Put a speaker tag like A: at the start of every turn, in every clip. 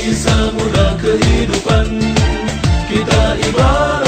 A: kisah mula kehidupan kita ibarat.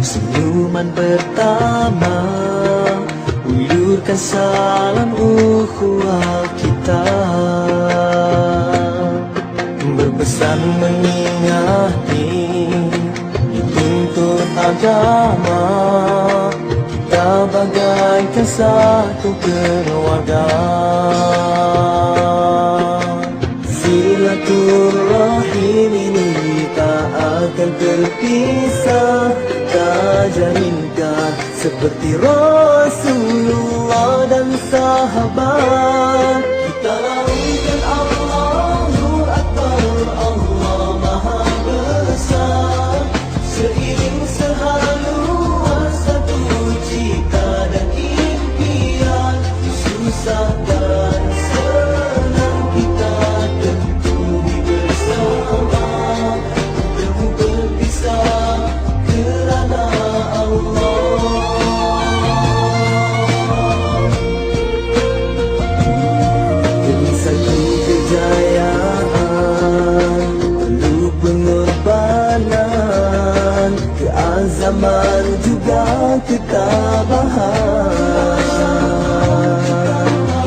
A: Senyuman pertama. Ulurkan salam ukhuwah kita. Berpesan mengingati Dituntut agama. Kita bagaikan satu keluarga terpisah Tak jaminkan seperti Rasulullah dan sahabat juga ketabahan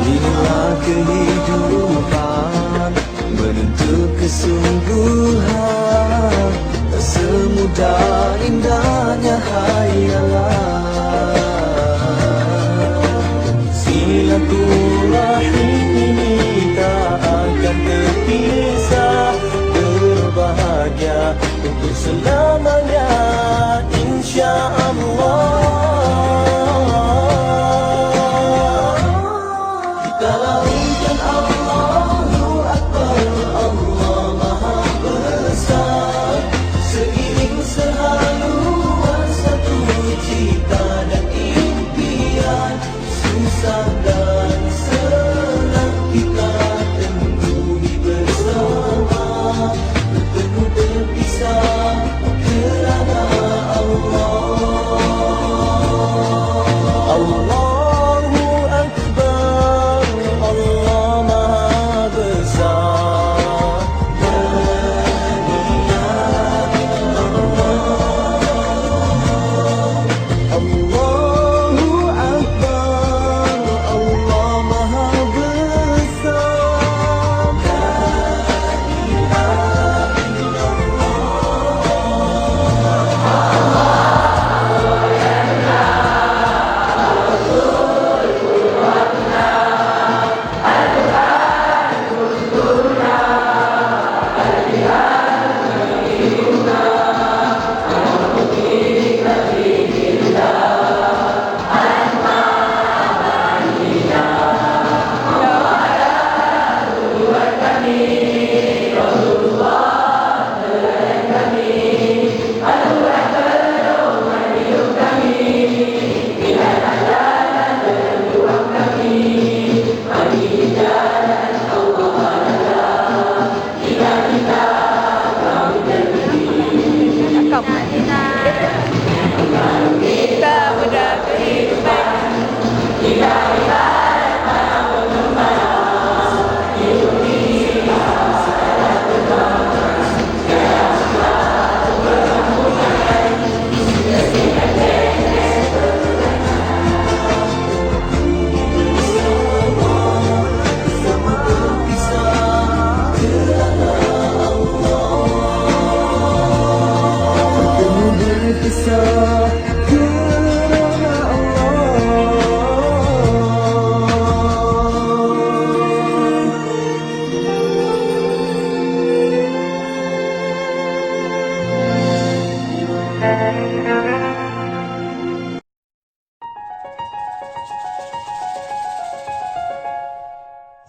A: Inilah kehidupan Menentu kesungguhan. Tak semudah indahnya hayalan Silaturahim ini tak akan terpisah. Berbahagia untuk selamanya Insya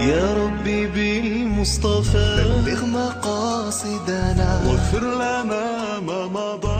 B: يا ربي بالمصطفى. بلغ مقاصدنا. واغفر لنا ما مضى.